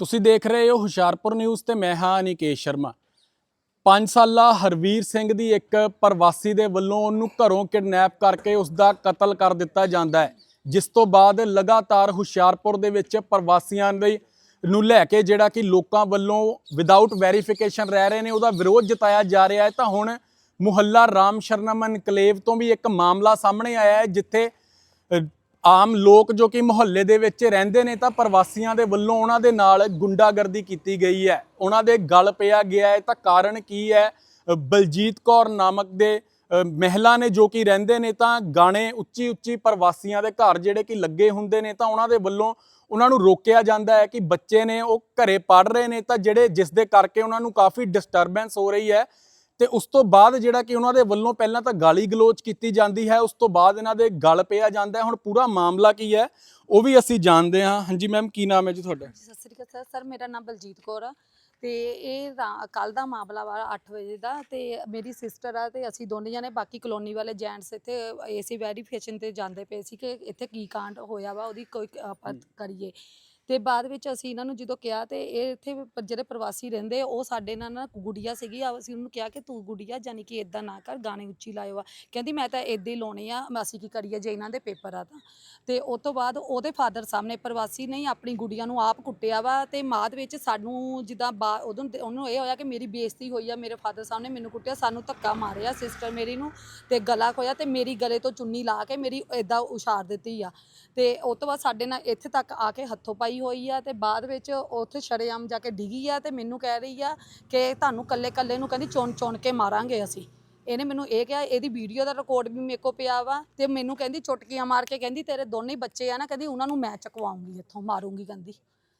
ਤੁਸੀਂ ਦੇਖ ਰਹੇ ਹੋ ਹੁਸ਼ਿਆਰਪੁਰ ਨਿਊਜ਼ ਤੇ ਮੈਂ ਹਾਂ ਅਨਿਕੇਸ਼ ਸ਼ਰਮਾ। 5 ਸਾਲਾ ਹਰਵੀਰ ਸਿੰਘ ਦੀ ਇੱਕ ਪ੍ਰਵਾਸੀ ਦੇ ਵੱਲੋਂ ਉਹਨੂੰ ਘਰੋਂ ਕਿਡਨੈਪ ਕਰਕੇ ਉਸ ਦਾ ਕਤਲ ਕਰ ਦਿੱਤਾ ਜਾਂਦਾ ਹੈ, ਜਿਸ ਤੋਂ ਬਾਅਦ ਲਗਾਤਾਰ ਹੁਸ਼ਿਆਰਪੁਰ ਦੇ ਵਿੱਚ ਪ੍ਰਵਾਸੀਆਂ ਦੇ ਨੂੰ ਲੈ ਕੇ ਜਿਹੜਾ ਕਿ ਲੋਕਾਂ ਵੱਲੋਂ ਵਿਦਆਊਟ ਵੈਰੀਫਿਕੇਸ਼ਨ ਰਹਿ ਰਹੇ ਨੇ, ਉਹਦਾ ਵਿਰੋਧ ਜਤਾਇਆ ਜਾ ਰਿਹਾ ਹੈ। ਤਾਂ ਹੁਣ ਮੁਹੱਲਾ ਰਾਮ ਸ਼ਰਨਮ ਇਨਕਲੇਵ ਤੋਂ ਵੀ ਇੱਕ ਮਾਮਲਾ ਸਾਹਮਣੇ ਆਇਆ ਹੈ, ਜਿੱਥੇ ਆਮ ਲੋਕ ਜੋ ਕਿ ਮੁਹੱਲੇ ਦੇ ਵਿੱਚ ਰਹਿੰਦੇ ਨੇ ਤਾਂ ਪ੍ਰਵਾਸੀਆਂ ਦੇ ਵੱਲੋਂ ਉਹਨਾਂ ਦੇ ਨਾਲ ਗੁੰਡਾਗਰਦੀ ਕੀਤੀ ਗਈ ਹੈ। ਉਹਨਾਂ ਦੇ ਗਲ ਪਿਆ ਗਿਆ ਹੈ। ਤਾਂ ਕਾਰਨ ਕੀ ਹੈ? ਬਲਜੀਤ ਕੌਰ ਨਾਮਕ ਦੇ ਮਹਿਲਾ ਨੇ ਜੋ ਕਿ ਰਹਿੰਦੇ ਨੇ ਤਾਂ ਗਾਣੇ ਉੱਚੀ ਉੱਚੀ ਪ੍ਰਵਾਸੀਆਂ ਦੇ ਘਰ ਜਿਹੜੇ ਕਿ ਲੱਗੇ ਹੁੰਦੇ ਨੇ ਤਾਂ ਉਹਨਾਂ ਦੇ ਵੱਲੋਂ ਉਹਨਾਂ ਨੂੰ ਰੋਕਿਆ ਜਾਂਦਾ ਹੈ ਕਿ ਬੱਚੇ ਨੇ ਉਹ ਘਰੇ ਪੜ ਰਹੇ ਨੇ ਤਾਂ ਜਿਹੜੇ ਜਿਸ ਦੇ ਕਰਕੇ ਉਹਨਾਂ ਨੂੰ ਕਾਫੀ ਡਿਸਟਰਬੈਂਸ ਹੋ ਰਹੀ ਹੈ। ਤੇ ਉਸ ਤੋਂ ਬਾਅਦ ਜਿਹੜਾ ਕਿ ਉਹਨਾਂ ਦੇ ਵੱਲੋਂ ਪਹਿਲਾਂ ਤਾਂ ਗਾਲੀ ਗਲੋਚ ਕੀਤੀ ਜਾਂਦੀ ਹੈ ਉਸ ਤੋਂ ਬਾਅਦ ਇਹਨਾਂ ਦੇ ਗਲ ਪਿਆ ਜਾਂਦਾ ਹੈ। ਹੁਣ ਪੂਰਾ ਮਾਮਲਾ ਕੀ ਹੈ ਉਹ ਵੀ ਅਸੀਂ ਜਾਣਦੇ ਹਾਂ। ਹਾਂਜੀ ਮੈਮ ਕੀ ਨਾਮ ਹੈ ਜੀ ਤੁਹਾਡਾ? ਸਤਿ ਸ੍ਰੀ ਅਕਾਲ ਸਰ। ਸਰ ਮੇਰਾ ਨਾਮ ਬਲਜੀਤ ਕੌਰ ਆ ਤੇ ਇਹ ਕੱਲ ਦਾ ਮਾਮਲਾ ਵਾ 8 ਵਜੇ ਦਾ ਤੇ ਮੇਰੀ ਸਿਸਟਰ ਆ ਤੇ ਅਸੀਂ ਦੋਨੇ ਜਣੇ ਬਾਕੀ ਕਲੋਨੀ ਵਾਲੇ ਜੈਂਟਸ ਇੱਥੇ ਏਸੀ ਵੈਰੀਫਿਕੇਸ਼ਨ ਤੇ ਜਾਂਦੇ ਪਏ ਸੀ ਕਿ ਇੱਥੇ ਕੀ ਕਾਂਡ ਹੋਇਆ ਵਾ ਉਹਦੀ ਕੋਈ ਆਪਾਂ ਕਰੀਏ। ਤੇ ਬਾਅਦ ਵਿੱਚ ਅਸੀਂ ਇਹਨਾਂ ਨੂੰ ਜਦੋਂ ਕਿਹਾ ਤੇ ਇਹ ਇੱਥੇ ਪ- ਜਿਹੜੇ ਪ੍ਰਵਾਸੀ ਰਹਿੰਦੇ ਉਹ ਸਾਡੇ ਨਾਲ ਨਾ ਗੁੜੀਆ ਸੀਗੀ, ਆ ਅਸੀਂ ਉਹਨੂੰ ਕਿਹਾ ਕਿ ਤੂੰ ਗੁੜੀਆ ਜਾਨੀ ਕਿ ਇਦਾਂ ਨਾ ਕਰ, ਗਾਣੇ ਉੱਚੀ ਲਾਇਓ ਆ। ਕਹਿੰਦੀ ਮੈਂ ਤਾਂ ਇਦਾਂ ਹੀ ਲਾਉਣੇ ਆ, ਮੈਂ ਅਸੀਂ ਕੀ ਕਰੀਏ ਜੇ ਇਹਨਾਂ ਦੇ ਪੇਪਰ ਆ ਤਾਂ। ਤੇ ਉਸ ਤੋਂ ਬਾਅਦ ਉਹਦੇ ਫਾਦਰ ਸਾਹਮਣੇ ਪ੍ਰਵਾਸੀ ਨਹੀਂ ਆਪਣੀ ਗੁੜੀਆ ਨੂੰ ਆਪ ਕੁੱਟਿਆ ਵਾ ਤੇ ਬਾਅਦ ਵਿੱਚ ਸਾਨੂੰ ਜਿੱਦਾਂ ਬਾ- ਉਦੋਂ ਤੇ ਉਹਨੂੰ ਇਹ ਹੋਇਆ ਕਿ ਮੇਰੀ ਬੇਇੱਜ਼ਤੀ ਹੋਈ ਆ, ਮੇਰੇ ਫਾਦਰ ਸਾਹਮਣੇ ਮੈਨੂੰ ਕੁੱਟਿਆ, ਸਾਨੂੰ ਧੱਕਾ ਮਾਰਿਆ ਸਿਸਟਰ ਮੇਰੀ ਨੂੰ ਤੇ ਗਲਾ ਖੋਇਆ ਤੇ ਮੇਰੀ ਗਲੇ ਤੋਂ ਚੁੰਨੀ ਲਾ ਕੇ ਮੇਰੀ ਇਦਾਂ ਉਛਾੜ ਦਿੱਤੀ ਆ। ਤੇ ਉਸ ਤੋਂ ਬਾਅਦ ਸਾਡੇ ਨਾਲ ਇੱਥੇ ਤੱਕ ਆ ਕੇ ਹੱਥੋਂ ਪਾਈ ਹੋਈ ਆ ਤੇ ਬਾਅਦ ਵਿੱਚ ਉੱਥੇ ਸ਼ਰੇਆਮ ਜਾ ਕੇ ਡਿੱਗੀ ਆ ਤੇ ਮੈਨੂੰ ਕਹਿ ਰਹੀ ਆ ਕਿ ਤੁਹਾਨੂੰ ਕੱਲੇ ਕੱਲੇ ਨੂੰ ਕਹਿੰਦੀ ਚੁਣ ਚੁਣ ਕੇ ਮਾਰਾਂਗੇ ਅਸੀਂ। ਇਹਨੇ ਮੈਨੂੰ ਇਹ ਕਿਹਾ, ਇਹਦੀ ਵੀਡੀਓ ਦਾ ਰਿਕਾਰਡ ਵੀ ਮੇਰੇ ਕੋਲ ਪਿਆ ਵਾ ਤੇ ਮੈਨੂੰ ਕਹਿੰਦੀ ਚੁਟਕੀਆਂ ਮਾਰ ਕੇ ਕਹਿੰਦੀ ਤੇਰੇ ਦੋਨੇ ਬੱਚੇ ਆ ਨਾ, ਕਹਿੰਦੀ ਉਹਨਾਂ ਨੂੰ ਮੈਂ ਚਕਵਾਉਂਗੀ ਇੱਥੋਂ, ਮਾਰੂੰਗੀ ਕਹਿੰਦੀ।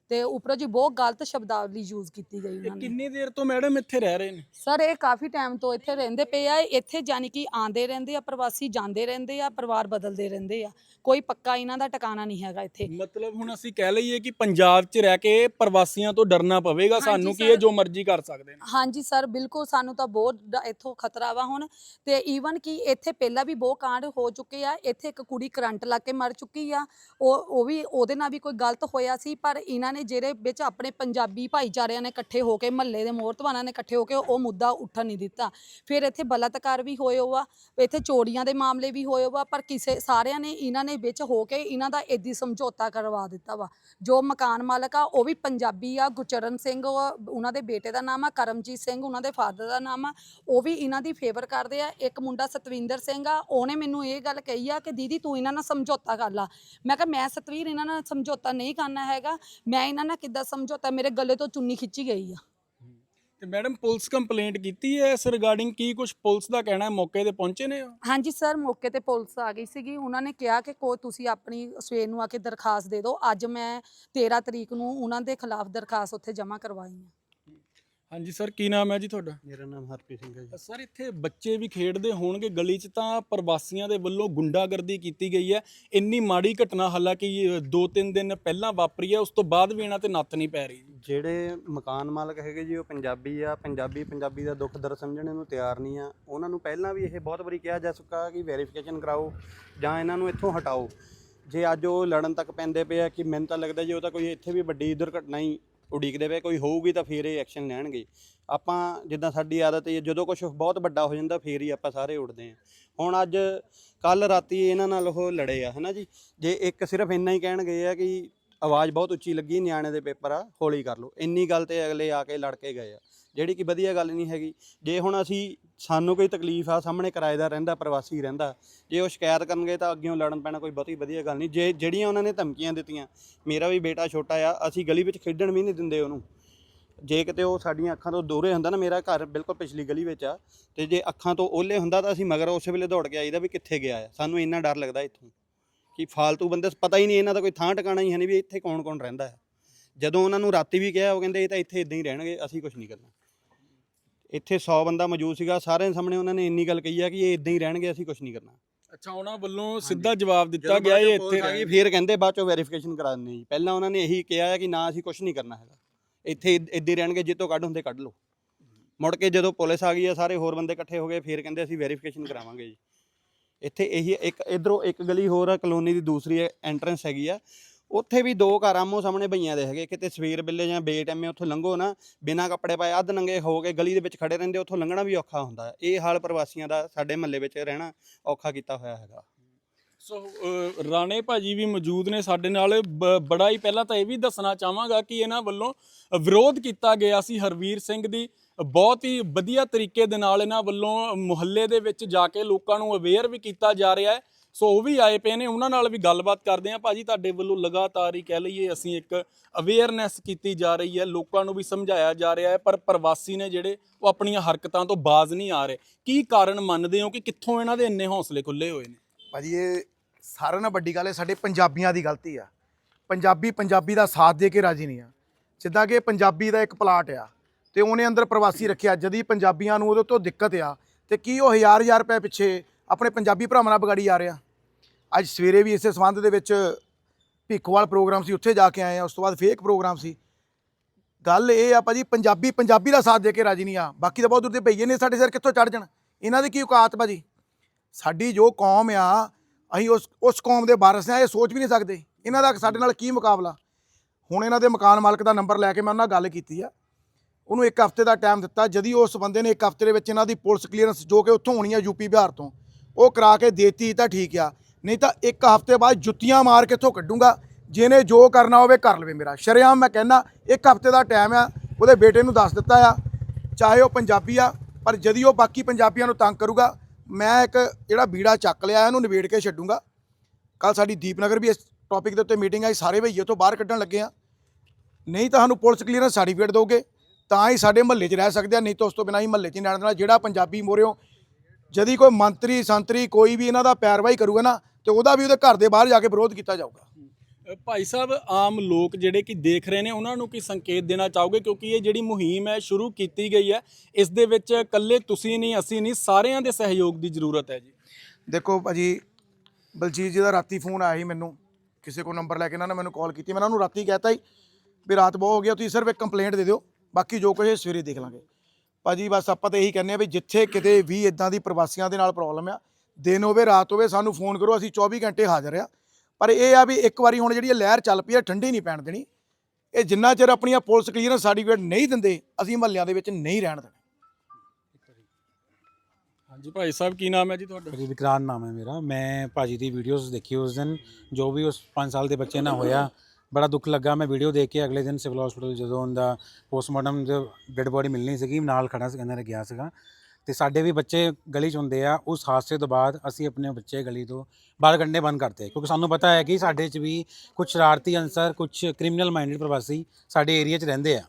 ਤੇ ਉੱਪਰੋਂ ਜੀ ਬਹੁਤ ਗਲਤ ਸ਼ਬਦਾਵਲੀ ਯੂਜ਼ ਕੀਤੀ ਗਈ ਉਹਨਾਂ ਨੇ। ਕਿੰਨੀ ਦੇਰ ਤੋਂ ਮੈਡਮ ਇੱਥੇ ਰਹਿ ਰਹੇ ਨੇ? ਸਰ ਇਹ ਕਾਫੀ ਟਾਈਮ ਤੋਂ ਇੱਥੇ ਰਹਿੰਦੇ ਪਏ ਆ। ਇੱਥੇ ਜਾਨੀ ਕਿ ਆਂਦੇ ਰਹਿੰਦੇ ਆ ਪ੍ਰਵਾਸੀ ਜਾਂਦੇ ਰਹਿੰਦੇ ਆ ਪਰਿਵਾਰ ਬਦਲਦੇ ਰਹਿੰਦੇ ਆ। ਕੋਈ ਪੱਕਾ ਇਹਨਾਂ ਦਾ ਟਿਕਾਣਾ ਨਹੀਂ ਹੈਗਾ ਇੱਥੇ। ਮਤਲਬ ਹੁਣ ਅਸੀਂ ਕਹਿ ਲਈਏ ਕਿ ਪੰਜਾਬ 'ਚ ਰਹਿ ਕੇ ਪ੍ਰਵਾਸੀਆਂ ਤੋਂ ਡਰਨਾ ਪਵੇਗਾ ਸਾਨੂੰ ਕਿ। ਇਹ ਜੋ ਮਰਜ਼ੀ ਕਰ ਸਕਦੇ ਨੇ? ਹਾਂਜੀ ਸਰ ਬਿਲਕੁਲ ਸਾਨੂੰ ਤਾਂ ਬਹੁਤ ਡ- ਇੱਥੋਂ ਖਤਰਾ ਵਾ ਹੁਣ। ਤੇ ਈਵਨ ਕਿ ਇੱਥੇ ਪਹਿਲਾਂ ਵੀ ਬਹੁਤ ਕਾਂਡ ਹੋ ਚੁੱਕੇ ਆ। ਇੱਥੇ ਇੱਕ ਕੁੜੀ ਕਰੰਟ ਲੱਗ ਕੇ ਮਰ ਚੁੱਕੀ ਆ। ਉਹ ਉਹ ਵੀ ਉਹਦੇ ਨਾਲ ਵੀ ਕੋਈ ਗਲਤ ਹੋਇਆ ਸੀ ਪਰ ਇਹਨਾਂ ਨੇ ਜਿਹਦੇ ਵਿੱਚ ਆਪਣੇ ਪੰਜਾਬੀ ਭਾਈਚਾਰਿਆਂ ਨੇ ਇਕੱਠੇ ਹੋ ਕੇ, ਮਹੱਲੇ ਦੇ ਮੋਹਰਤਵਾਨਾਂ ਨੇ ਇਕੱਠੇ ਹੋ ਕੇ ਉਹ ਮੁੱਦਾ ਉੱਠਣ ਨਹੀਂ ਦਿੱਤਾ। ਫਿਰ ਇੱਥੇ ਬਲਾਤਕਾਰ ਵੀ ਹੋਏ ਹੋ ਇੱਥੇ ਚੋਰੀਆਂ ਦੇ ਮਾਮਲੇ ਵੀ ਹੋਏ ਹੋ ਪਰ ਕਿਸੇ ਸਾਰਿਆਂ ਨੇ ਇਹਨਾਂ ਨੇ ਵਿੱਚ ਹੋ ਕੇ ਇਹਨਾਂ ਦਾ ਏਦੀ ਸਮਝੌਤਾ ਕਰਵਾ ਦਿੱਤਾ ਵਾ। ਜੋ ਮਕਾਨ ਮਾਲਕ ਆ, ਉਹ ਵੀ ਪੰਜਾਬੀ ਆ, ਗੁਰਚਰਨ ਸਿੰਘ ਉਹਨਾਂ ਦੇ ਬੇਟੇ ਦਾ ਨਾਮ ਆ, ਕਰਮਜੀਤ ਸਿੰਘ ਉਹਨਾਂ ਦੇ ਫਾਦਰ ਦਾ ਨਾਮ ਆ, ਉਹ ਵੀ ਇਹਨਾਂ ਦੀ ਫੇਵਰ ਕਰਦੇ ਆ। ਇੱਕ ਮੁੰਡਾ ਸਤਵਿੰਦਰ ਸਿੰਘ ਆ, ਉਹਨੇ ਮੈਨੂੰ ਇਹ ਗੱਲ ਕਹੀ ਆ ਕਿ ਦੀਦੀ ਤੂੰ ਇਹਨਾਂ ਨਾਲ ਸਮਝੌਤਾ ਕਰ ਲਾ। ਮੈਂ ਕਿਹਾ, ਮੈਂ ਸਤਵੀਰ ਇਹਨਾਂ ਨਾਲ ਸਮਝੌਤਾ ਨਹੀਂ ਕਰਨਾ ਹੈਗਾ, ਮੈਂ ਇਹਨਾਂ ਨਾਲ ਕਿੱਦਾਂ ਸਮਝੌਤਾ ਮੇਰੇ ਗਲੇ ਤੋਂ ਚੁੰਨੀ ਖਿੱਚੀ ਗਈ ਆ। ਤੇ ਮੈਡਮ ਪੁਲਿਸ ਕੰਪਲੇਂਟ ਕੀਤੀ ਹੈ ਇਸ ਰਿਗਾਰਡਿੰਗ ਕੀ ਕੁਝ ਪੁਲਿਸ ਦਾ ਕਹਿਣਾ ਹੈ? ਮੌਕੇ ਤੇ ਪਹੁੰਚੇ ਨੇ ਉਹ? ਹਾਂਜੀ ਸਰ ਮੌਕੇ ਤੇ ਪੁਲਿਸ ਆ ਗਈ ਸੀਗੀ। ਉਹਨਾਂ ਨੇ ਕਿਹਾ ਕਿ ਕੋਈ ਤੁਸੀਂ ਆਪਣੀ ਸਵੇਰ ਨੂੰ ਆ ਕੇ ਦਰਖਾਸਤ ਦੇ ਦਿਓ। ਅੱਜ ਮੈਂ 13 ਤਰੀਕ ਨੂੰ ਉਹਨਾਂ ਦੇ ਖਿਲਾਫ ਦਰਖਾਸਤ ਉੱਥੇ ਜਮ੍ਹਾਂ ਕਰਵਾਈ ਹੈ ਹਾਂਜੀ ਸਰ ਕੀ ਨਾਮ ਹੈ ਜੀ ਤੁਹਾਡਾ? ਮੇਰਾ ਨਾਮ ਹਰਪ੍ਰੀਤ ਸਿੰਘ ਹੈ ਜੀ। ਸਰ ਇੱਥੇ ਬੱਚੇ ਵੀ ਖੇਡਦੇ ਹੋਣਗੇ ਗਲੀ 'ਚ ਤਾਂ ਪ੍ਰਵਾਸੀਆਂ ਦੇ ਵੱਲੋਂ ਗੁੰਡਾਗਰਦੀ ਕੀਤੀ ਗਈ ਹੈ। ਇੰਨੀ ਮਾੜੀ ਘਟਨਾ ਹਾਲਾਂਕਿ ਇਹ ਦੋ ਤਿੰਨ ਦਿਨ ਪਹਿਲਾਂ ਵਾਪਰੀ ਹੈ ਉਸ ਤੋਂ ਬਾਅਦ ਵੀ ਇਹਨਾਂ ਤੇ ਨੱਥ ਨਹੀਂ ਪੈ ਰਹੀ ਜਿਹੜੇ ਮਕਾਨ ਮਾਲਕ ਹੈਗੇ ਜੀ ਉਹ ਪੰਜਾਬੀ ਆ ਪੰਜਾਬੀ ਪੰਜਾਬੀ ਦਾ ਦੁੱਖ ਦਰਦ ਸਮਝਣ ਨੂੰ ਤਿਆਰ ਨਹੀਂ ਆ ਉਹਨਾਂ ਨੂੰ ਪਹਿਲਾਂ ਵੀ ਇਹ ਬਹੁਤ ਵਾਰੀ ਕਿਹਾ ਜਾ ਚੁੱਕਾ ਕਿ ਵੈਰੀਫਿਕੇਸ਼ਨ ਕਰਾਓ ਜਾਂ ਇਹਨਾਂ ਨੂੰ ਇੱਥੋਂ ਹਟਾਓ। ਜੇ ਅੱਜ ਉਹ ਲੜਨ ਤੱਕ ਪੈਂਦੇ ਪਏ ਆ ਕਿ ਮੈਨੂੰ ਤਾਂ ਲੱਗਦਾ ਜੇ ਉਹ ਤਾਂ ਕੋਈ ਇੱਥੇ ਵੀ ਵੱਡੀ ਦੁਰਘਟਨਾ ਹੀ ਉਡੀਕਦੇ ਪਏ, ਕੋਈ ਹੋਊਗੀ ਤਾਂ ਫੇਰ ਇਹ ਐਕਸ਼ਨ ਲੈਣਗੇ। ਆਪਾਂ ਜਿੱਦਾਂ ਸਾਡੀ ਆਦਤ ਹੈ, ਜਦੋਂ ਕੁਝ ਬਹੁਤ ਵੱਡਾ ਹੋ ਜਾਂਦਾ, ਫੇਰ ਹੀ ਆਪਾਂ ਸਾਰੇ ਉੱਡਦੇ ਆ ਹੁਣ ਅੱਜ ਕੱਲ ਰਾਤੀ ਇਹਨਾਂ ਨਾਲ ਉਹ ਲੜੇ ਆ, ਹਨਾ ਜੀ? ਜੇ ਇੱਕ ਸਿਰਫ ਇੰਨਾ ਹੀ ਕਹਿਣ ਗਏ ਆ ਕਿ ਆਵਾਜ਼ ਬਹੁਤ ਉੱਚੀ ਲੱਗੀ, ਨਿਆਣੇ ਦੇ ਪੇਪਰ ਆ, ਹੌਲੀ ਕਰ ਲਓ। ਇੰਨੀ ਗੱਲ ਤੇ ਅਗਲੇ ਆ ਕੇ ਲੜ ਕੇ ਗਏ ਆ। ਜਿਹੜੀ ਕਿ ਵਧੀਆ ਗੱਲ ਨਹੀਂ ਹੈਗੀ। ਜੇ ਹੁਣ ਅਸੀਂ, ਸਾਨੂੰ ਕੋਈ ਤਕਲੀਫ ਆ, ਸਾਹਮਣੇ ਕਿਰਾਏਦਾਰ ਰਹਿੰਦਾ, ਪ੍ਰਵਾਸੀ ਰਹਿੰਦਾ, ਜੇ ਉਹ ਸ਼ਿਕਾਇਤ ਕਰਨਗੇ ਤਾਂ ਅੱਗੇੋਂ ਲੜਨ ਪੈਣਾ ਕੋਈ ਬਹੁਤੀ ਵਧੀਆ ਗੱਲ ਨਹੀਂ। ਜੇ ਜਿਹੜੀਆਂ ਉਹਨਾਂ ਨੇ ਧਮਕੀਆਂ ਦਿੱਤੀਆਂ, ਮੇਰਾ ਵੀ ਬੇਟਾ ਛੋਟਾ ਆ, ਅਸੀਂ ਗਲੀ ਵਿੱਚ ਖੇਡਣ ਵੀ ਨਹੀਂ ਦਿੰਦੇ ਉਹਨੂੰ। ਜੇ ਕਿਤੇ ਉਹ ਸਾਡੀਆਂ ਅੱਖਾਂ ਤੋਂ ਦੂਰੇ ਹੁੰਦਾ ਨਾ, ਮੇਰਾ ਘਰ ਬਿਲਕੁਲ ਪਿਛਲੀ ਗਲੀ ਵਿੱਚ ਆ, ਤੇ ਜੇ ਅੱਖਾਂ ਤੋਂ ਓਲੇ ਹੁੰਦਾ ਤਾਂ ਅਸੀਂ ਮਗਰ ਉਸੇ ਵੇਲੇ ਦੌੜ ਕੇ ਆਈਦਾ ਵੀ ਕਿੱਥੇ ਗਿਆ ਆ। ਸਾਨੂੰ ਇੰਨਾ ਡਰ ਲੱਗਦਾ ਇੱਥੋਂ ਕਿ ਫਾਲਤੂ ਬੰਦੇ, ਪਤਾ ਹੀ ਨਹੀਂ ਇਹਨਾਂ ਦਾ ਕੋਈ ਥਾਂ ਟਿਕਾਣਾ ਹੀ ਹੈ ਨਹੀਂ ਵੀ ਇੱਥੇ ਕੌਣ ਕੌਣ ਰਹਿੰਦਾ ਹੈ ਜਦੋਂ ਉਹਨਾਂ ਨੂੰ ਰਾਤੀ ਵੀ ਕਿਹਾ, ਉਹ ਕਹਿੰਦੇ ਇਹ ਤਾਂ ਇੱਥੇ ਇਦਾਂ ਹੀ ਰਹਿਣਗੇ, ਅਸੀਂ ਕੁਝ ਨਹੀਂ ਕਰਨਾ। ਇੱਥੇ 100 ਬੰਦਾ ਮੌਜੂਦ ਸੀਗਾ ਸਾਰਿਆਂ ਸਾਹਮਣੇ ਉਹਨਾਂ ਨੇ ਇੰਨੀ ਗੱਲ ਕਹੀ ਆ ਕਿ ਇਹ ਇਦਾਂ ਹੀ ਰਹਿਣਗੇ ਅਸੀਂ ਕੁਝ ਨਹੀਂ ਕਰਨਾ। ਅੱਛਾ ਉਹਨਾਂ ਵੱਲੋਂ ਸਿੱਧਾ ਜਵਾਬ ਦਿੱਤਾ ਗਿਆ ਇਹ ਇੱਥੇ। ਰਹਿਣਗੇ। ਫਿਰ ਕਹਿੰਦੇ ਬਾਅਦ ਚੋਂ ਵੈਰੀਫਿਕੇਸ਼ਨ ਕਰਾ ਦਿੰਦੇ ਜੀ। ਪਹਿਲਾਂ ਉਹਨਾਂ ਨੇ ਇਹੀ ਕਿਹਾ ਹੈ ਕਿ ਨਾ ਅਸੀਂ ਕੁਝ ਨਹੀਂ ਕਰਨਾ ਹੈਗਾ। ਇੱਥੇ ਇੱਦਾਂ ਹੀ ਰਹਿਣਗੇ ਜਿੱਤੋਂ ਕੱਢ ਹੁੰਦੇ ਕੱਢ ਲਓ। ਮੁੜ ਕੇ ਜਦੋਂ ਪੁਲਿਸ ਆ ਗਈ ਆ ਸਾਰੇ ਹੋਰ ਬੰਦੇ ਇਕੱਠੇ ਹੋ ਗਏ ਫਿਰ ਕਹਿੰਦੇ ਅਸੀਂ ਵੈਰੀਫਿਕੇਸ਼ਨ ਕਰਾਵਾਂਗੇ ਜੀ। ਇੱਥੇ ਇਹੀ ਇੱਕ ਇਧਰੋਂ ਇੱਕ ਗਲੀ ਹੋਰ ਆ ਕਲੋਨੀ ਦੀ ਦੂਸਰੀ ਐਂਟਰੈਂਸ ਹੈਗੀ ਆ। ਉੱਥੇ ਵੀ ਦੋ ਘਰ ਆਮੋ ਸਾਹਮਣੇ ਬਈਆਂ ਦੇ ਹੈਗੇ। ਕਿਤੇ ਸਵੇਰ ਵੇਲੇ ਜਾਂ ਬੇ ਟਾਈਮੇ ਉੱਥੋਂ ਲੰਘੋ ਨਾ ਬਿਨਾਂ ਕੱਪੜੇ ਪਾਏ ਅੱਧ ਨੰਗੇ ਹੋ ਕੇ ਗਲੀ ਦੇ ਵਿੱਚ ਖੜੇ ਰਹਿੰਦੇ ਉੱਥੋਂ ਲੰਘਣਾ ਵੀ ਔਖਾ ਹੁੰਦਾ। ਹੈ ਇਹ ਹਾਲ ਪ੍ਰਵਾਸੀਆਂ ਦਾ ਸਾਡੇ ਮਹੱਲੇ ਵਿੱਚ ਰਹਿਣਾ ਔਖਾ ਕੀਤਾ ਹੋਇਆ ਹੈਗਾ। ਸੋ ਅ, ਰਾਣੇ ਭਾਜੀ ਵੀ ਮੌਜੂਦ ਨੇ ਸਾਡੇ ਨਾਲ। ਬ- ਬੜਾ ਹੀ ਪਹਿਲਾਂ ਤਾਂ ਇਹ ਵੀ ਦੱਸਣਾ ਚਾਹਾਂਗਾ ਕਿ ਇਹਨਾਂ ਵੱਲੋਂ ਵਿਰੋਧ ਕੀਤਾ ਗਿਆ ਸੀ ਹਰਵੀਰ ਸਿੰਘ ਦੀ। ਬਹੁਤ ਹੀ ਵਧੀਆ ਤਰੀਕੇ ਦੇ ਨਾਲ ਇਹਨਾਂ ਵੱਲੋਂ ਮੁਹੱਲੇ ਦੇ ਵਿੱਚ ਜਾ ਕੇ ਲੋਕਾਂ ਨੂੰ ਅਵੇਅਰ ਵੀ ਕੀਤਾ ਜਾ ਰਿਹਾ ਹੈ। ਸੋ ਉਹ ਵੀ ਆਏ ਪਏ ਨੇ, ਉਹਨਾਂ ਨਾਲ ਵੀ ਗੱਲਬਾਤ ਕਰਦੇ ਹਾਂ। ਭਾਜੀ, ਤੁਹਾਡੇ ਵੱਲੋਂ ਲਗਾਤਾਰ ਹੀ ਕਹਿ ਲਈਏ, ਅਸੀਂ ਇੱਕ ਅਵੇਅਰਨੈਸ ਕੀਤੀ ਜਾ ਰਹੀ ਹੈ, ਲੋਕਾਂ ਨੂੰ ਵੀ ਸਮਝਾਇਆ ਜਾ ਰਿਹਾ ਹੈ, ਪਰ ਪ੍ਰਵਾਸੀ ਨੇ ਜਿਹੜੇ ਉਹ ਆਪਣੀਆਂ ਹਰਕਤਾਂ ਤੋਂ ਬਾਜ਼ ਨਹੀਂ ਆ ਰਹੇ। ਕੀ ਕਾਰਨ ਮੰਨਦੇ ਹੋ ਕਿ ਕਿੱਥੋਂ ਇਹਨਾਂ ਦੇ ਇੰਨੇ ਹੌਸਲੇ ਖੁੱਲੇ ਹੋਏ ਨੇ? ਭਾਜੀ, ਇਹ ਸਾਰਿਆਂ ਨਾਲ ਵੱਡੀ ਗੱਲ ਹੈ, ਸਾਡੇ ਪੰਜਾਬੀਆਂ ਦੀ ਗਲਤੀ ਆ। ਪੰਜਾਬੀ ਪੰਜਾਬੀ ਦਾ ਸਾਥ ਦੇ ਕੇ ਰਾਜੀ ਨਹੀਂ ਆ। ਜਿੱਦਾਂ ਕਿ ਪੰਜਾਬੀ ਦਾ ਇੱਕ ਪਲਾਟ ਆ, ਤੇ ਉਹਨੇ ਅੰਦਰ ਪ੍ਰਵਾਸੀ ਰੱਖਿਆ। ਜਦੀ ਪੰਜਾਬੀਆਂ ਨੂੰ ਉਹਦੇ ਤੋਂ ਦਿੱਕਤ ਆ, ਤੇ ਕੀ ਉਹ ਹਜ਼ਾਰ ਹਜ਼ਾਰ ਰੁਪਏ ਪਿੱਛੇ ਆਪਣੇ ਪੰਜਾਬੀ ਭਰਾਵਾਂ ਨਾਲ ਵਿਗਾੜੀ ਜਾ ਰਿਹਾ ਅੱਜ ਸਵੇਰੇ ਵੀ ਇਸੇ ਸੰਬੰਧ ਦੇ ਵਿੱਚ ਭਿੱਖਵਾਲ ਪ੍ਰੋਗਰਾਮ ਸੀ, ਉੱਥੇ ਜਾ ਕੇ ਆਏ ਆ ਉਸ ਤੋਂ ਬਾਅਦ ਫੇਕ ਪ੍ਰੋਗਰਾਮ ਸੀ। ਗੱਲ ਇਹ ਆ ਭਾਜੀ, ਪੰਜਾਬੀ ਪੰਜਾਬੀ ਦਾ ਸਾਥ ਦੇ ਕੇ ਰਾਜੀ ਨਹੀਂ ਆ। ਬਾਕੀ ਤਾਂ ਬਹੁਤ ਦੂਰ ਦੇ ਭਈਏ ਨੇ ਸਾਡੇ ਸਿਰ ਕਿੱਥੋਂ ਚੜ ਜਾਣ? ਇਹਨਾਂ ਦੀ ਕੀ ਔਕਾਤ ਭਾਜੀ? ਸਾਡੀ ਜੋ ਕੌਮ ਆ, ਅਸੀਂ ਉਸ ਉਸ ਕੌਮ ਦੇ ਵਾਰਸ ਆ, ਇਹ ਸੋਚ ਵੀ ਨਹੀਂ ਸਕਦੇ। ਇਹਨਾਂ ਦਾ ਸਾਡੇ ਨਾਲ ਕੀ ਮੁਕਾਬਲਾ? ਹੁਣ ਇਹਨਾਂ ਦੇ ਮਕਾਨ ਮਾਲਕ ਦਾ ਨੰਬਰ ਲੈ ਕੇ ਮੈਂ ਉਹਨਾਂ ਨਾਲ ਗੱਲ ਕੀਤੀ ਆ। ਉਹਨੂੰ ਇੱਕ ਹਫ਼ਤੇ ਦਾ ਟਾਈਮ ਦਿੱਤਾ। ਜਦੀ ਉਸ ਬੰਦੇ ਨੇ ਇੱਕ ਹਫ਼ਤੇ ਦੇ ਵਿੱਚ ਇਹਨਾਂ ਦੀ ਪੁਲਿਸ ਕਲੀਅਰੈਂਸ ਜੋ ਕਿ ਉੱਥੋਂ ਹੋਣੀ ਆ ਯੂਪੀ ਬਿਹਾਰ ਤੋਂ, ਉਹ ਕਰਾ ਕੇ ਦੇਤੀ ਤਾਂ ਠੀਕ ਆ। ਨਹੀਂ ਤਾਂ ਇੱਕ ਹਫ਼ਤੇ ਬਾਅਦ ਜੁੱਤੀਆਂ ਮਾਰ ਕੇ ਇੱਥੋਂ ਕੱਢੂੰਗਾ। ਜਿਹਨੇ ਜੋ ਕਰਨਾ ਹੋਵੇ ਕਰ ਲਵੇ ਮੇਰਾ। ਸ਼ਰੇਆਮ ਮੈਂ ਕਹਿੰਦਾ, ਇੱਕ ਹਫ਼ਤੇ ਦਾ ਟਾਈਮ ਆ, ਉਹਦੇ ਬੇਟੇ ਨੂੰ ਦੱਸ ਦਿੱਤਾ ਆ, ਚਾਹੇ ਉਹ ਪੰਜਾਬੀ ਆ, ਪਰ ਜਦੀ ਉਹ ਬਾਕੀ ਪੰਜਾਬੀਆਂ ਨੂੰ ਤੰਗ ਕਰੂਗਾ, ਮੈਂ ਇੱਕ ਜਿਹੜਾ ਬੀੜਾ ਚੱਕ ਲਿਆ ਇਹਨੂੰ ਨਿਬੇੜ ਕੇ ਛੱਡੂੰਗਾ। ਕੱਲ ਸਾਡੀ ਦੀਪਨਗਰ ਵੀ ਇਸ ਟੌਪਿਕ ਦੇ ਉੱਤੇ ਮੀਟਿੰਗ ਆਈ ਸਾਰੇ ਭਈਏ ਤੋਂ ਬਾਹਰ ਕੱਢਣ ਲੱਗੇ ਆ। ਨਹੀਂ ਤਾਂ ਸਾਨੂੰ ਪੁਲਿਸ ਕਲੀਅਰੈਂਸ ਸਰਟੀਫਿਕੇਟ ਦੋਗੇ, ਤਾਂ ਹੀ ਸਾਡੇ ਮਹੱਲੇ 'ਚ ਰਹਿ ਸਕਦੇ ਆ, ਨਹੀਂ ਤਾਂ ਉਸ ਤੋਂ ਬਿਨਾਂ ਹੀ ਮਹੱਲੇ 'ਚ ਨਹੀਂ ਰਹਿਣ ਦੇਣਾ। ਜਿਹੜਾ ਪੰਜਾਬੀ ਮੋਰਿਓ, ਜਦੀ ਕੋਈ ਮੰਤਰੀ, ਸੰਤਰੀ, ਕੋਈ ਵੀ ਇਹਨਾਂ ਦਾ ਪੈਰਵਾਈ ਕਰੂਗਾ ਨਾ ਤੇ ਉਹਦਾ ਵੀ ਉਹਦੇ ਘਰ ਦੇ ਬਾਹਰ ਜਾ ਕੇ ਵਿਰੋਧ ਕੀਤਾ ਜਾਊਗਾ। ਭਾਈ ਸਾਹਿਬ ਆਮ ਲੋਕ ਜਿਹੜੇ ਕਿ ਦੇਖ ਰਹੇ ਨੇ ਉਹਨਾਂ ਨੂੰ ਕੀ ਸੰਕੇਤ ਦੇਣਾ ਚਾਹੋਗੇ? ਕਿਉਂਕਿ ਇਹ ਜਿਹੜੀ ਮੁਹਿੰਮ ਹੈ ਸ਼ੁਰੂ ਕੀਤੀ ਗਈ ਹੈ ਇਸ ਦੇ ਵਿੱਚ ਇਕੱਲੇ ਤੁਸੀਂ ਨਹੀਂ ਅਸੀਂ ਨਹੀਂ ਸਾਰਿਆਂ ਦੇ ਸਹਿਯੋਗ ਦੀ ਜ਼ਰੂਰਤ ਹੈ ਜੀ। ਦੇਖੋ ਭਾਜੀ ਬਲਜੀਤ ਜੀ ਦਾ ਰਾਤੀ ਫੋਨ ਆਇਆ ਸੀ ਮੈਨੂੰ। ਕਿਸੇ ਕੋ ਨੰਬਰ ਲੈ ਕੇ ਇਹਨਾਂ ਨੇ ਮੈਨੂੰ ਕਾਲ ਕੀਤੀ। ਮੈਂ ਉਹਨਾਂ ਨੂੰ ਰਾਤੀ ਕਹਿਤਾ ਹੀ ਵੀ ਰਾਤ ਬਹੁਤ ਹੋ ਗਿਆ ਤੁਸੀਂ ਸਿਰਫ ਇੱਕ ਕੰਪਲੇਂਟ ਦੇ ਦਿਓ ਬਾਕੀ ਜੋ ਕੁਝ ਸਵੇਰੇ ਦੇਖ ਲਾਂਗੇ। ਭਾਜੀ ਬਸ ਆਪਾਂ ਤਾਂ ਇਹੀ ਕਹਿੰਦੇ ਆ ਵੀ ਜਿੱਥੇ ਕਿਤੇ ਵੀ ਇਦਾਂ ਦੀ ਪ੍ਰਵਾਸੀਆਂ ਦੇ ਨਾਲ ਪ੍ਰੋਬਲਮ ਆ ਦਿਨ ਹੋਵੇ ਰਾਤ ਹੋਵੇ ਸਾਨੂੰ ਫੋਨ ਕਰੋ ਅਸੀਂ 24 ਘੰਟੇ ਹਾਜ਼ਰ ਆ। ਪਰ ਇਹ ਆ ਵੀ ਇੱਕ ਵਾਰੀ ਹੁਣ ਜਿਹੜੀ ਇਹ ਲਹਿਰ ਚੱਲ ਪਈ ਆ ਠੰਡੀ ਨਹੀਂ ਪੈਣ ਦੇਣੀ। ਇਹ ਜਿੰਨਾ ਚਿਰ ਆਪਣੀਆਂ ਪੁਲਿਸ ਕਲੀਅਰੈਂਸ ਸਰਟੀਫਿਕੇਟ ਨਹੀਂ ਦਿੰਦੇ ਅਸੀਂ ਮਹੱਲਿਆਂ ਦੇ ਵਿੱਚ ਨਹੀਂ ਰਹਿਣ ਦੇਣਾ। ਹਾਂਜੀ ਭਾਈ ਸਾਹਿਬ ਕੀ ਨਾਮ ਹੈ ਜੀ ਤੁਹਾਡਾ? ਭਾਜੀ ਵਿਕਰਾਂਤ ਨਾਮ ਹੈ ਮੇਰਾ। ਮੈਂ ਭਾਜੀ ਦੀ ਵੀਡੀਓਜ਼ ਦੇਖੀ ਉਸ ਦਿਨ ਜੋ ਵੀ ਉਸ 5 ਸਾਲ ਦੇ ਬੱਚੇ ਨਾਲ ਹੋਇਆ ਬੜਾ ਦੁੱਖ ਲੱਗਾ। ਮੈਂ ਵੀਡੀਓ ਦੇਖ ਕੇ ਅਗਲੇ ਦਿਨ ਸਿਵਲ ਹਸਪੀਟਲ ਜਦੋਂ ਉਹਦਾ ਪੋਸਟਮਾਰਟਮ ਜੋ ਡੈਡ ਬੋਡੀ ਮਿਲਣੀ ਸੀਗੀ ਨਾਲ ਖੜਾ ਸੀ ਕਹਿੰਦਾ ਗਿਆ ਸੀਗਾ। ਤੇ ਸਾਡੇ ਵੀ ਬੱਚੇ ਗਲੀ 'ਚ ਹੁੰਦੇ ਆ, ਉਸ ਹਾਦਸੇ ਤੋਂ ਬਾਅਦ ਅਸੀਂ ਆਪਣੇ ਬੱਚੇ ਗਲੀ ਤੋਂ ਬਾਹਰ ਕੱਢਣੇ ਬੰਦ ਕਰਤੇ ਕਿਉਂਕਿ ਸਾਨੂੰ ਪਤਾ ਹੈ ਕਿ ਸਾਡੇ 'ਚ ਵੀ ਕੁਝ ਸ਼ਰਾਰਤੀ ਅਨਸਰ ਕੁਝ ਕ੍ਰਿਮੀਨਲ ਮਾਈਂਡਡ ਪ੍ਰਵਾਸੀ ਸਾਡੇ ਏਰੀਆ 'ਚ ਰਹਿੰਦੇ ਆ।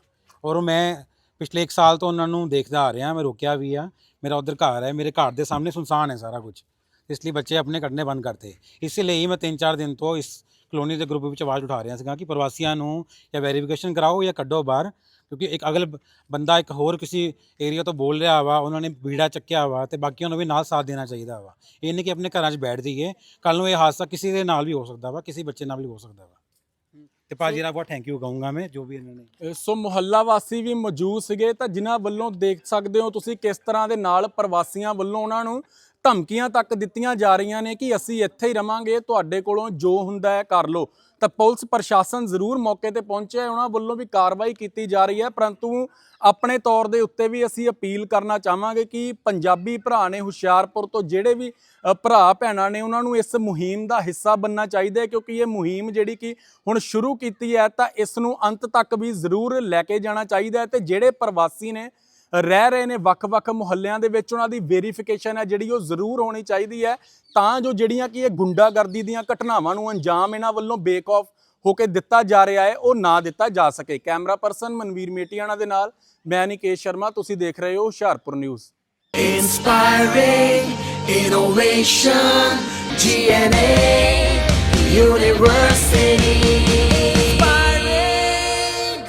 ਔਰ ਮੈਂ ਪਿਛਲੇ 1 ਸਾਲ ਤੋਂ ਉਹਨਾਂ ਨੂੰ ਦੇਖਦਾ ਆ ਰਿਹਾ, ਮੈਂ ਰੋਕਿਆ ਵੀ ਆ। ਮੇਰਾ ਉਧਰ ਘਰ ਹੈ, ਮੇਰੇ ਘਰ ਦੇ ਸਾਹਮਣੇ ਸੁਨਸਾਨ ਹੈ ਸਾਰਾ ਕੁਝ ਇਸ ਲਈ ਬੱਚੇ ਆਪਣੇ ਕੱਢਣੇ ਬੰਦ ਕਰਤੇ। ਇਸ ਲਈ ਮੈਂ 3-4 ਦਿਨ ਤੋਂ ਇਸ ਕਲੋਨੀ ਦੇ ਗਰੁੱਪ ਵਿੱਚ ਆਵਾਜ਼ ਉਠਾ ਰਿਹਾ ਸੀਗਾ ਕਿ ਪ੍ਰਵਾਸੀਆਂ ਨੂੰ ਜਾਂ ਵੈਰੀਫਿਕੇਸ਼ਨ ਕਰਾਓ ਜਾਂ ਕੱਢੋ ਬਾਹਰ। ਕਿਉਂਕਿ ਇੱਕ ਅਗਲ ਬੰਦਾ ਇੱਕ ਹੋਰ ਕਿਸੇ ਏਰੀਆ ਤੋਂ ਬੋਲ ਰਿਹਾ ਵਾ ਉਹਨਾਂ ਨੇ ਬੀੜਾ ਚੱਕਿਆ ਵਾ ਤੇ ਬਾਕੀਆਂ ਨੂੰ ਵੀ ਨਾਲ ਸਾਥ ਦੇਣਾ ਚਾਹੀਦਾ ਵਾ। ਇਹ ਨਹੀਂ ਕਿ ਆਪਣੇ ਘਰਾਂ 'ਚ ਬੈਠ ਜਾਈਏ ਕੱਲ ਨੂੰ ਇਹ ਹਾਦਸਾ ਕਿਸੇ ਦੇ ਨਾਲ ਵੀ ਹੋ ਸਕਦਾ ਵਾ ਕਿਸੇ ਬੱਚੇ ਨਾਲ ਵੀ ਹੋ ਸਕਦਾ ਵਾ। ਤੇ ਭਾਜੀ ਦਾ ਬਹੁਤ ਥੈਂਕ ਯੂ ਕਹੂੰਗਾ ਮੈਂ ਜੋ ਵੀ ਇਹਨਾਂ ਨੇ। ਸੋ ਮੁਹੱਲਾ ਵਾਸੀ ਵੀ ਮੌਜੂਦ ਸੀਗੇ ਤਾਂ ਜਿਨ੍ਹਾਂ ਵੱਲੋਂ ਦੇਖ ਸਕਦੇ ਹੋ ਤੁਸੀਂ ਕਿਸ ਤਰ੍ਹਾਂ ਦੇ ਨਾਲ ਪ੍ਰਵਾਸੀਆਂ ਵੱਲੋਂ ਉਹਨਾਂ ਨੂੰ ਧਮਕੀਆਂ ਤੱਕ ਦਿੱਤੀਆਂ ਜਾ ਰਹੀਆਂ ਨੇ ਕਿ ਅਸੀਂ ਇੱਥੇ ਹੀ ਰਵਾਂਗੇ ਤੁਹਾਡੇ ਕੋਲੋਂ ਜੋ ਹੁੰਦਾ ਹੈ ਕਰ ਲਓ। ਤਾਂ ਪੁਲਿਸ ਪ੍ਰਸ਼ਾਸਨ ਜ਼ਰੂਰ ਮੌਕੇ ਤੇ ਪਹੁੰਚਿਆ ਹੈ, ਉਹਨਾਂ ਵੱਲੋਂ ਵੀ ਕਾਰਵਾਈ ਕੀਤੀ ਜਾ ਰਹੀ ਹੈ ਪਰੰਤੂ ਆਪਣੇ ਤੌਰ ਦੇ ਉੱਤੇ ਵੀ ਅਸੀਂ ਅਪੀਲ ਕਰਨਾ ਚਾਹਾਂਗੇ ਕਿ ਪੰਜਾਬੀ ਭਰਾ ਨੇ ਹੁਸ਼ਿਆਰਪੁਰ ਤੋਂ ਜਿਹੜੇ ਵੀ ਭਰਾ ਭੈਣਾਂ ਨੇ ਉਹਨਾਂ ਨੂੰ ਇਸ ਮੁਹਿੰਮ ਦਾ ਹਿੱਸਾ ਬਣਨਾ ਚਾਹੀਦਾ ਹੈ ਕਿਉਂਕਿ ਇਹ ਮੁਹਿੰਮ ਜਿਹੜੀ ਕਿ ਹੁਣ ਸ਼ੁਰੂ ਕੀਤੀ ਹੈ ਤਾਂ ਇਸ ਨੂੰ ਅੰਤ ਤੱਕ ਵੀ ਜ਼ਰੂਰ ਲੈ ਕੇ ਜਾਣਾ ਚਾਹੀਦਾ ਹੈ ਤੇ ਜਿਹੜੇ ਪ੍ਰਵਾਸੀ ਨੇ ਰਹਿ ਰਹੇ ਨੇ ਵੱਖ-ਵੱਖ ਮੁਹੱਲਿਆਂ ਦੇ ਵਿੱਚ ਉਹਨਾਂ ਦੀ ਵੈਰੀਫਿਕੇਸ਼ਨ ਹੈ ਜਿਹੜੀ ਉਹ ਜ਼ਰੂਰ ਹੋਣੀ ਚਾਹੀਦੀ ਹੈ। ਤਾਂ ਜੋ ਜਿਹੜੀਆਂ ਕਿ ਇਹ ਗੁੰਡਾਗਰਦੀ ਦੀਆਂ ਘਟਨਾਵਾਂ ਨੂੰ ਅੰਜਾਮ ਇਹਨਾਂ ਵੱਲੋਂ ਬੇਕ ਆਫ ਹੋ ਕੇ ਦਿੱਤਾ ਜਾ ਰਿਹਾ ਹੈ ਉਹ ਨਾ ਦਿੱਤਾ ਜਾ ਸਕੇ। ਕੈਮਰਾ ਪਰਸਨ ਮਨਵੀਰ ਮੇਟੀਆਣਾ ਦੇ ਨਾਲ ਮੈਂ ਨਿਕੇਸ਼ ਸ਼ਰਮਾ ਤੁਸੀਂ ਦੇਖ ਰਹੇ ਹੋ Hoshiarpur news. Inspiring innovation, GNA University.